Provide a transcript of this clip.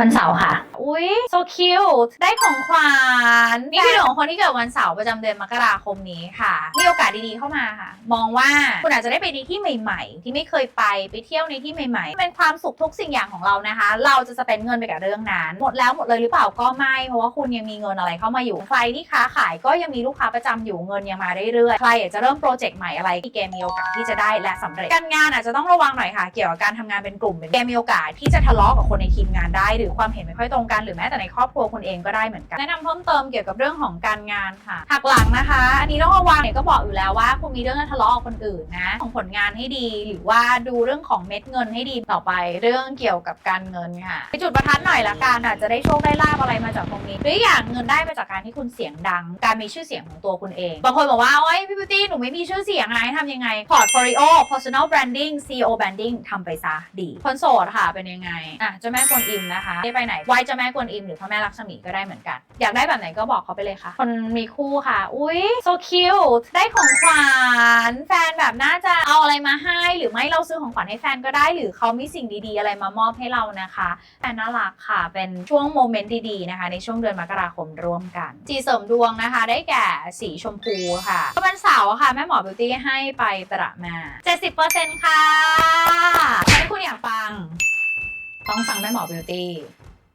วันเสาร์ค่ะ อุ้ย so cute ได้ของขวัญนี่คือของคนที่เกิดวันเสาร์ประจำเดือนมกราคมนี้ค่ะ มีโอกาสดีๆเข้ามาค่ะ มองว่าคุณอาจจะได้ไปในที่ใหม่ ๆ ที่ไม่เคยไปไปเที่ยวในที่ใหม่ ๆ เป็นความสุขทุกสิ่งอย่างของเรานะคะ เราจะสเปนเงินไปกับเรื่องนั้น หมดแล้วหมดเลยหรือเปล่าก็ไม่ เพราะว่าคุณยังมีเงินอะไรเข้ามาอยู่ใครที่ค้าขายก็ยังมีลูกค้าประจำอยู่เงินยังมาเรื่อยๆใครอยากจะเริ่มโปรเจกต์ใหม่อะไรที่เกมมีโอกาสที่จะได้และสำเร็จการงานอาจจะต้องระวังหน่อยค่ะ เกี่ยวกับการทำงานเป็นกลุ่มเป็นเกมมีโอกาสที่จะทะเลาะกับคนในทีมงานได้ หรือความเห็นไม่ค่อยตรงกันหรือแม้แต่ในครอบครัวคุณเองก็ได้เหมือนกัน แนะนำเพิ่มเติมเกี่ยวกับเรื่องของการงานค่ะหักหลังนะคะ อันนี้ต้องระวังเนี่ยก็บอกอยู่แล้วว่าคุณมีเรื่องทะเลาะกับคนอื่นนะของผลงานให้ดี หรือว่าดูเรื่องของเม็ดเงินให้ดีต่อไป เรื่องเกี่ยวกับการเงินค่ะไปจุดประทัดหน่อยละกันอาจจะได้โชคได้ลาบอะไรมาจากตรงนี้หรืออย่างเงินได้มาจากการที่คุณเสียงดัง การมีชื่อเสียงของตัวคุณเองบางคนบอกว่าโอ้ยพี่บิวตี้หนูไม่มีชื่อเสียงอะไรทำยังไง portfolio personal branding CEO branding ทำไปซะดีคนโสดค่ะเป็นยังไงอะเจ้าแม่กวนอิมนะคะได้ไปไหนไหว้เจ้าแม่กวนอิมหรือพระแม่ลักษมีก็ได้เหมือนกัน อยากได้แบบไหนก็บอกเขาไปเลยค่ะ คนมีคู่ค่ะ อุ้ย so cute ได้ของขวัญแฟนแบบน่าจะเอาอะไรมาให้ หรือไม่เราซื้อของขวัญให้แฟนก็ได้ หรือเขามีสิ่งดีๆ อะไรมามอบให้เรานะคะแฟนน่ารักค่ะ เป็นช่วงโมเมนต์ดีๆนะคะ ในช่วงเดือนมกราคมร่วมกันสีเสริมดวงนะคะ ได้แก่สีชมพูค่ะก็เป็นเสาร์ค่ะ แม่หมอบิวตี้ให้ไปประมาณ70%ค่ะถ้าคุณอยากฟัง ต้องฟังแม่หมอบิวตี้